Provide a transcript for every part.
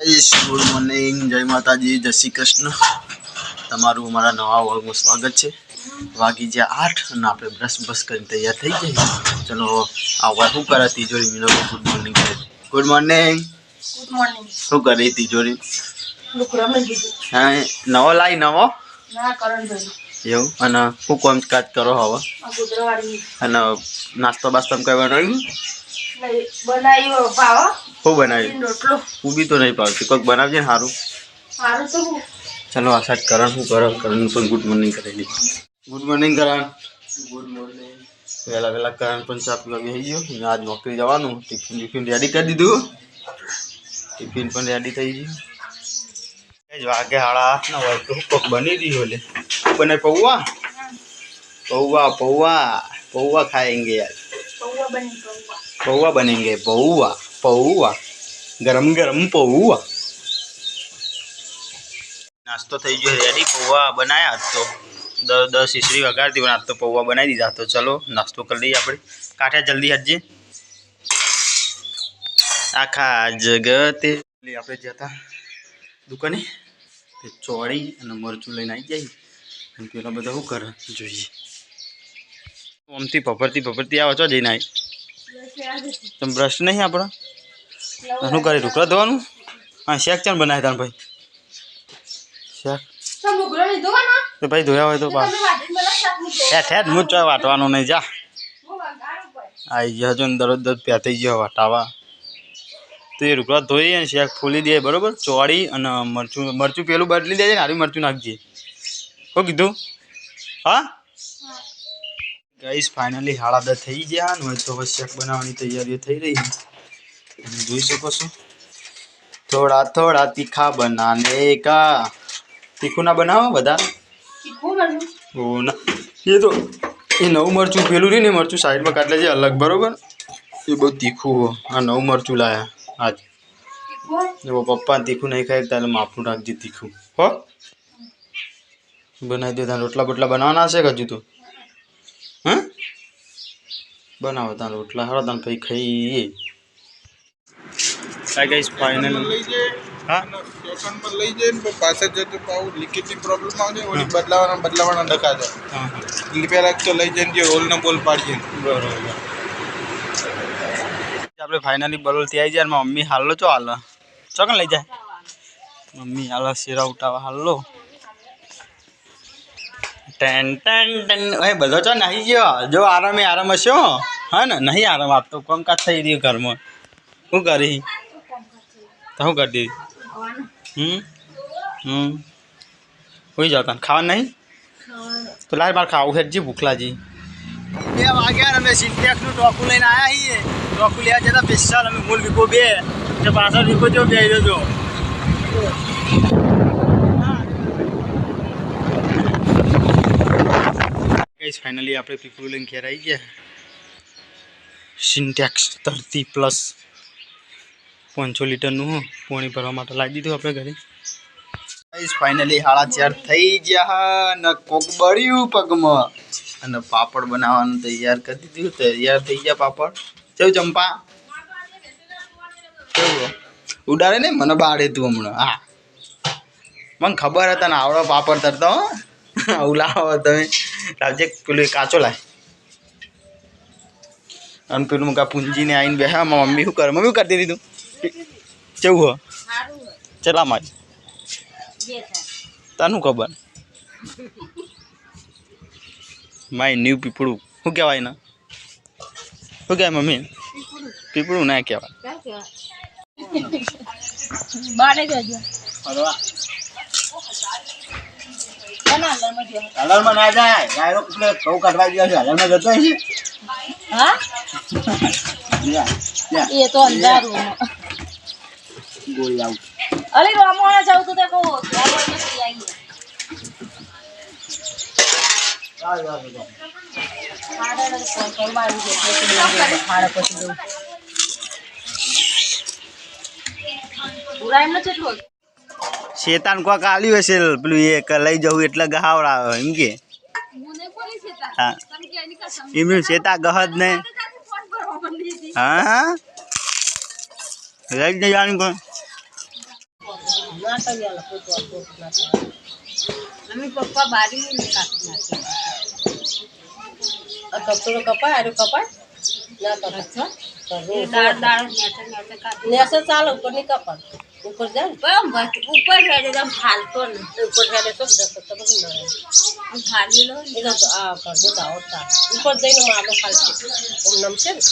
Good morning જય માતાજી જય શ્રી કૃષ્ણ તમારું અમારા નવા વર્ગમાં સ્વાગત છે. વાગી જ્યાં આઠ અને આપણે બ્રશ બ્રશ કરીને તૈયાર થઈ જઈએ ચલો આવા શું કરે તિજોરી મીનો ગુડ મોર્નિંગ ગુડ મોર્નિંગ શું કરે તિજોરી? હા નવો લાવી નવો? એવું? અને શું કોમ કાજ કરો હવે? અને નાસ્તો બાસ્તો કરવાનો લઈ બનાવ્યો ભાવ બનાવ્યું? રોટલો. હું બી તો નહીં પાવતી કોઈક બનાવજે ને સારું સારું તો હું. ચલો આશા જ કરણ શું કરો? કરણ પણ ગુડ મોર્નિંગ કરેલી good morning Karan. Good morning વહેલા વહેલા કરણ પણ ચા પીવા બેસી ગયો. અને આજ નોકરી જવાનું. ટિફિન ટિફિન રેડી કરી દીધું. ટિફિન પણ રેડી થઈ ગયું. એ જ વાગે સાડા આઠ ના હોય તો કોક બની દીધું એટલે શું બને પૌવા? પૌવા પૌવા. પૌવા ખાએંગે યાર પૌવા બની પૌવા પૌવા બનેંગે, પૌવા પૌવા. ગરમ ગરમ પૌવા. નાસ્તો થઈ ગયો રેડી પૌવા બનાવ્યા તો. દસ દસ ઈસરી વગાડતી પણ તો પૌવા બનાવી દીધા. તો ચલો, નાસ્તો કરી લઈએ આપણે. કાંઠે જલ્દી હજે આખા જગતે આપણે જતા દુકાને. તે ચોળી અને મરચું લઈને આવી જાય અને પેલા બધા શું કરે જોઈએ. આમથી પફરતી પફરતી આવે છો જઈને આવી તમે બ્રશ નહીં આપણો? શું કરી, ઢોકળા ધોવાનું? હા, શેક ચાલ બનાવે તાર ભાઈ. શેક? તો ભાઈ ધોયા હોય તો પા તમે વાટીને મને શાક મૂકો હેઠ હેઠ હું ચોય વાટવાનું નહીં, જા. આવી ગયા હજુ દરરોજ દરરોજ પ્યા થઈ ગયો વાટાવા. તો એ રૂકડા ધોઈ અને શેક ફૂલી દે, બરોબર? ચોળી અને મરચું મરચું પેલું બદલી દેજે ને હારી મરચું નાખજે. શું કીધું? હા? ગાઈસ ફાઇનલી હાડા થઈ ગયા ને તો શેક બનાવવાની તૈયારીઓ થઈ રહી તમે જોઈ શકો છો. થોડા થોડા તીખા બનાને કા. તીખું ના બનાવો બધા ઓ ના. એ તો એ નવું મરચું પેલું રહ્યું ને મરચું સાઈડમાં કાઢલે છે અલગ બરોબર? એ બહુ તીખું હો. આ નવું મરચું લાયા આજ. એવો પપ્પા તીખું નહીં ખાય તારે માફું રાખજે તીખું. હો? બનાવી દે તારે રોટલા બોટલા બનાવવાના છે કે હજુ તો? હા? બનાવો તાર રોટલા હળો તાર પછી ખાઈએ. કાંઈ ગાઈસ ફાઇનલ લઈ જાય હા? સેકન્ડ પર લઈ જાય પણ પાછળ જતો પાછું લીકેજની પ્રોબ્લેમ આવે ઓલી બદલાવાના બદલાવાના ડકા હા એટલે પહેલા તો લઈ જઈને જે રોલ ને બોલ પાડીએ. બરોબર. આપણે ફાઇનલી બરોલ ત્યાં આવી જાય મમ્મી હાલો ચો હાલ. ચોકન લઈ જાય? મમ્મી હાલો શેરા ઉઠાવા હાલો. Ten ten ten. એ બધો ચો નાહી ગયો? જો આરામે આરામ હશો હા. ને? નહીં આરામ આપતો. કોમ કાજ થઈ રહ્યું ઘરમાં. શું કરી? તો શું કરી દીધી હમ? હમ. હોઈ જાવ તને. ખાવા નહીં? તો લાર મારે ખાવું છે. જી ભૂખ બે વાગ્યા અમે સિન્ટેક્સનું ટોકું લઈને આવ્યા છીએ. ટોકું લેવા જતા સ્પેશિયલ અમે મૂળ વીકો બે. પાછળ વીકો જો બે જો. ફાઇનલી આપણે પીપળું લઈને ઘેર આવી ગયા. સિન્ટેક્સ ધરતી પ્લસ પાંચસો લીટરનું પાણી ભરવા માટે લાવી દીધું આપણે ઘરે. ગાઈસ ફાઇનલી હાડા ચાર થઈ ગયા. ને કોક બળ્યું પગમાં. અને પાપડ બનાવવાનું તૈયાર કરી દીધું. તૈયાર થઈ ગયા પાપડ. કેવું ચંપા. કેવું ઉડાડે ને મને બાળે તું હમણાં. હા. મને ખબર હતા ને આવડો પાપડ તરતો, હો. આવું લાવો તમે. લાવજે પેલું એ કાચો લાય. અને પેલું કા પૂંજીને આવીને બેહા મમ્મી શું કરે? મમ્મી કરી તું? કેવું હો? સારું ચલામાં જ તને ખબર? માય ન્યૂ પીપળું. શું કહેવાય ને શું કહેવાય મમ્મી? પીપળું ના કહેવાય. બારે જજો. હલરમાં ના જાય. ડાયરો એટલે સૌ કાઢવા ગયા છે. હલરમાં જતો હા? એ તો અંધારું ગોળી આવું. અરે રામવાળા જાવ તો તે કહો રામવાળા નથી આવી શેતાન કોક આલ્યું હશે પેલું એક લઈ જવું એટલે ગહાવડાવે એમ કે. હા. એમનું શેતા ગહદ ને. હા લઈ જ નહીં કાપી આ કપડો આરો ના કાપી નેસો ચાલો ઉપર નહીં કપાય. ઉપર બસ ઉપર હેડે તો ફાલતો ને. ને ઉપર હેડે તો જતો? તો બધું ના રહે. હું ફાલી લો ને? તો આ કરજો તો આવતા. ઉપર જઈને માદો ખાલશે ઓમ નમશે ને?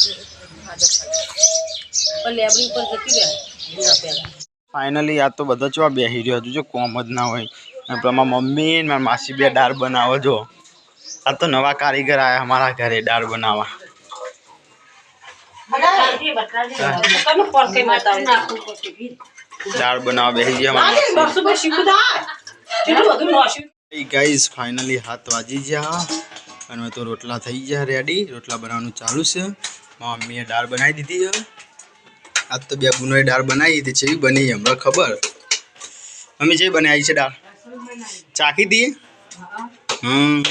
લેબડી ઉપર જતી રહે ના પહેલા. ફાઇનલી આ તો બધો ચવા બેસી રહ્યો હજુ. જો કોમ જ ના હોય. અને પેલા મારા મમ્મી ને મારા માસી બે દાળ બનાવો જો. આ તો નવા કારીગર આવ્યા અમારા ઘરે દાળ બનાવવા. તમે દાળ બનાવવા બેસી ગયા guys ફાઇનલી હાથ વાજી ગયા. અને તો રોટલા થઈ ગયા રેડી રોટલા બનાવવાનું ચાલુ છે. મારા મમ્મીએ દાળ બનાવી દીધી છે. આજ તો બે ગુનોએ દાળ બનાવી હતી. છે બની હમણાં ખબર. મમ્મી જે બનાવી છે દાળ? ચાખી દઈએ હમ.